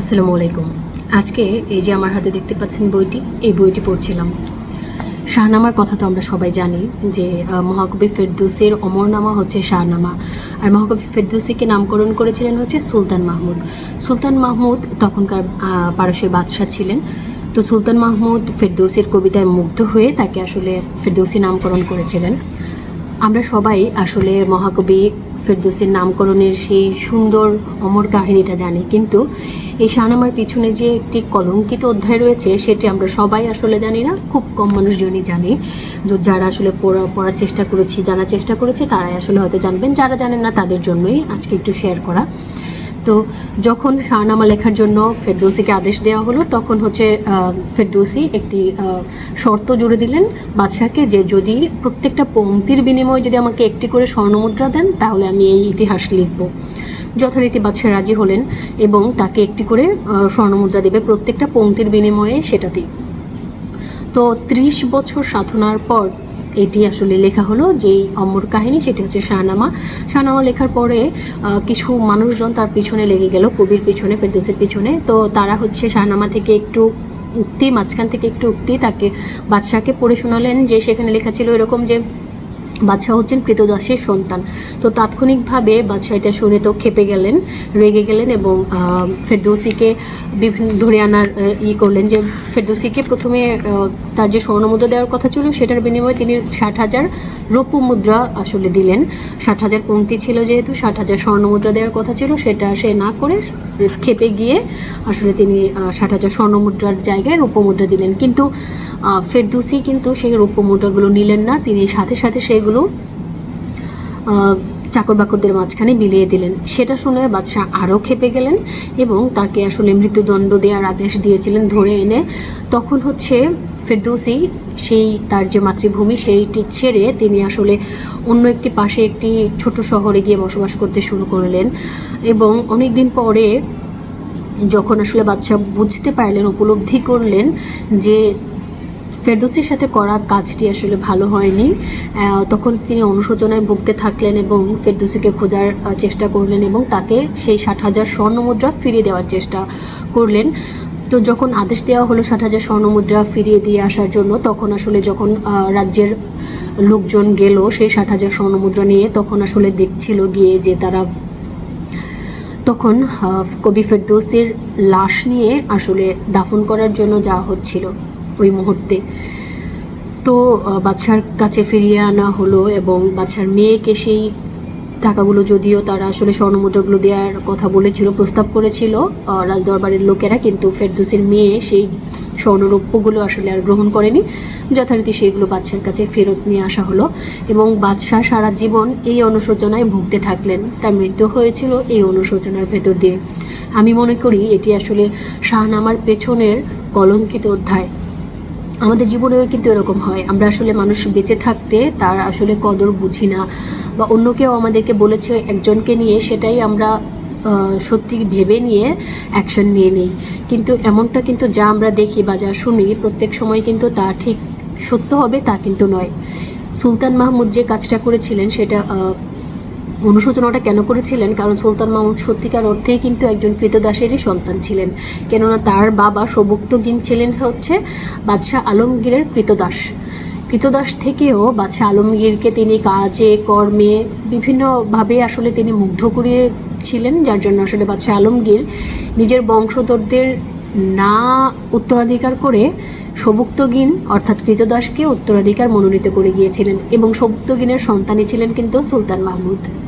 আসসালামু আলাইকুম। আজকে এই যে আমার হাতে দেখতে পাচ্ছেন বইটি, এই বইটি পড়ছিলাম। শাহনামার কথা তো আমরা সবাই জানি যে মহাকবি ফেরদৌসের অমরনামা হচ্ছে শাহনামা। আর মহাকবি ফেরদৌসিকে নামকরণ করেছিলেন হচ্ছে সুলতান মাহমুদ। সুলতান মাহমুদ তখনকার পারস্যের বাদশাহ ছিলেন। তো সুলতান মাহমুদ ফেরদৌসির কবিতায় মুগ্ধ হয়ে তাকে আসলে ফেরদৌসি নামকরণ করেছিলেন। আমরা সবাই আসলে মহাকবি ফেরদৌসির নামকরণের সেই সুন্দর অমর কাহিনীটা জানি। কিন্তু এই শাহনামার পিছনে যে একটি কলঙ্কিত অধ্যায় রয়েছে, সেটি আমরা সবাই আসলে জানি না, খুব কম মানুষজনই জানি। যারা আসলে পড়া, পড়ার চেষ্টা করেছি, জানার চেষ্টা করেছে, তারাই আসলে হয়তো জানবেন। যারা জানেন না, তাদের জন্যই আজকে একটু শেয়ার করা। তো যখন শাহনামা লেখার জন্য ফেরদৌসিকে আদেশ দেওয়া হলো, তখন হচ্ছে ফেরদৌসি একটি শর্ত জুড়ে দিলেন বাদশাহকে যে যদি প্রত্যেকটা পঙ্ক্তির বিনিময়ে যদি আমাকে একটি করে স্বর্ণমুদ্রা দেন, তাহলে আমি এই ইতিহাস লিখব। যথারীতি বাদশাহ রাজি হলেন এবং তাকে একটি করে স্বর্ণমুদ্রা দেবে প্রত্যেকটা পঙ্ক্তির বিনিময়ে সেটাতেই তো ত্রিশ বছর সাধনার পর এটি আসলে লেখা হলো যেই অমর কাহিনী, সেটি হচ্ছে শাহনামা। শাহনামা লেখার পরে কিছু মানুষজন তার পিছনে লেগে গেল, কবির পিছনে, ফেরদৌসের পিছনে। তো তারা হচ্ছে শাহনামা থেকে একটু উক্তি, মাঝখান থেকে একটু উক্তি তাকে বাদশাহকে পড়ে শোনালেন যে সেখানে লেখা ছিল এরকম যে বাদশাহ হচ্ছেন কৃতদাসের সন্তান। তো তাৎক্ষণিকভাবে বাদশাহ এটা শুনে তো খেপে গেলেন, রেগে গেলেন এবং ফেরদৌসিকে বিভিন্ন ধরে আনার ই করলেন যে ফেরদৌসিকে প্রথমে তার যে স্বর্ণমুদ্রা দেওয়ার কথা ছিল সেটার বিনিময়ে তিনি ষাট হাজার রৌপ্য মুদ্রা আসলে দিলেন। ষাট হাজার পংক্তি ছিল যেহেতু, ষাট হাজার স্বর্ণমুদ্রা দেওয়ার কথা ছিল সেটা সে না করে খেপে গিয়ে আসলে তিনি ষাট হাজার স্বর্ণমুদ্রার জায়গায় রৌপ্য মুদ্রা দিলেন। কিন্তু ফেরদৌসি কিন্তু সেই রৌপ্য মুদ্রাগুলো নিলেন না, তিনি সাথে সাথে সেগুলো চাকর বাকরদের মাঝখানে বিলিয়ে দিলেন। সেটা শুনে বাদশাহ আরও খেপে গেলেন এবং তাকে আসলে মৃত্যুদণ্ড দেওয়ার আদেশ দিয়েছিলেন ধরে এনে। তখন হচ্ছে ফেরদৌসি, সেই তার যে মাতৃভূমি, সেইটি ছেড়ে তিনি আসলে অন্য একটি পাশে একটি ছোট শহরে গিয়ে বসবাস করতে শুরু করলেন এবং অনেক দিন পরে যখন আসলে বাদশাহ বুঝতে পারলেন, উপলব্ধি করলেন যে ফেরদৌসির সাথে করা কাজটি আসলে ভালো হয়নি। তখন তিনি অনুশোচনায় ভুগতে থাকলেন এবং ফেরদৌসিকে খোঁজার চেষ্টা করলেন এবং তাকে সেই ষাট হাজার স্বর্ণমুদ্রা ফিরিয়ে দেওয়ার চেষ্টা করলেন। তো যখন আদেশ দেওয়া হলো ষাট হাজার স্বর্ণমুদ্রা ফিরিয়ে দিয়ে আসার জন্য, তখন আসলে যখন রাজ্যের লোকজন গেল সেই ষাট হাজার স্বর্ণমুদ্রা নিয়ে, তখন আসলে দেখছিল গিয়ে যে তারা তখন কবি ফেরদৌসির লাশ নিয়ে আসলে দাফন করার জন্য যাওয়া হচ্ছিল। ওই মুহূর্তে। তো বাচ্চার কাছে ফিরিয়ে আনা হলো এবং বাচ্চার মেয়েকে সেই টাকাগুলো যদিও তারা আসলে স্বর্ণমুদ্রাগুলো দেওয়ার কথা বলেছিল, প্রস্তাব করেছিল রাজদরবারের লোকেরা, কিন্তু ফেরদৌসির মেয়ে সেই স্বর্ণরৌপ্যগুলো আসলে আর গ্রহণ করেনি। যথারীতি সেইগুলো বাদশার কাছে ফেরত নিয়ে আসা হলো এবং বাদশাহ সারা জীবন এই অনুশোচনায় ভুগতে থাকলেন। তার মৃত্যু হয়েছিল এই অনুশোচনার ভেতর দিয়ে। আমি মনে করি এটি আসলে শাহনামার পেছনের কলঙ্কিত অধ্যায়। আমাদের জীবনেও কিন্তু এরকম হয়। আমরা আসলে মানুষ বেঁচে থাকতে তার আসলে কদর বুঝি না বা অন্য কেউ আমাদেরকে বলেছে একজনকে নিয়ে সেটাই আমরা সত্যি ভেবে নিয়ে অ্যাকশন নিয়ে নেই। কিন্তু এমনটা কিন্তু যা আমরা দেখি বা যা শুনি প্রত্যেক সময় কিন্তু তা ঠিক সত্য হবে তা কিন্তু নয়। সুলতান মাহমুদ যে কাজটা করেছিলেন সেটা অনুশোচনাটা কেন করেছিলেন? কারণ সুলতান মাহমুদ সত্যিকার অর্থেই কিন্তু একজন কৃতদাসেরই সন্তান ছিলেন। কেননা তার বাবা সবুক্তগিন ছিলেন হচ্ছে বাদশাহ আলমগীরের কৃতদাস কৃতদাস থেকেও বাদশাহ আলমগীরকে তিনি কাজে, কর্মে বিভিন্নভাবে আসলে তিনি মুগ্ধ করিয়েছিলেন যার জন্য আসলে বাদশাহ আলমগীর নিজের বংশধরদের না উত্তরাধিকার করে সবুক্তগিন অর্থাৎ কৃতদাসকে উত্তরাধিকার মনোনীত করে গিয়েছিলেন এবং সবুক্তগিনের সন্তানই ছিলেন কিন্তু সুলতান মাহমুদ।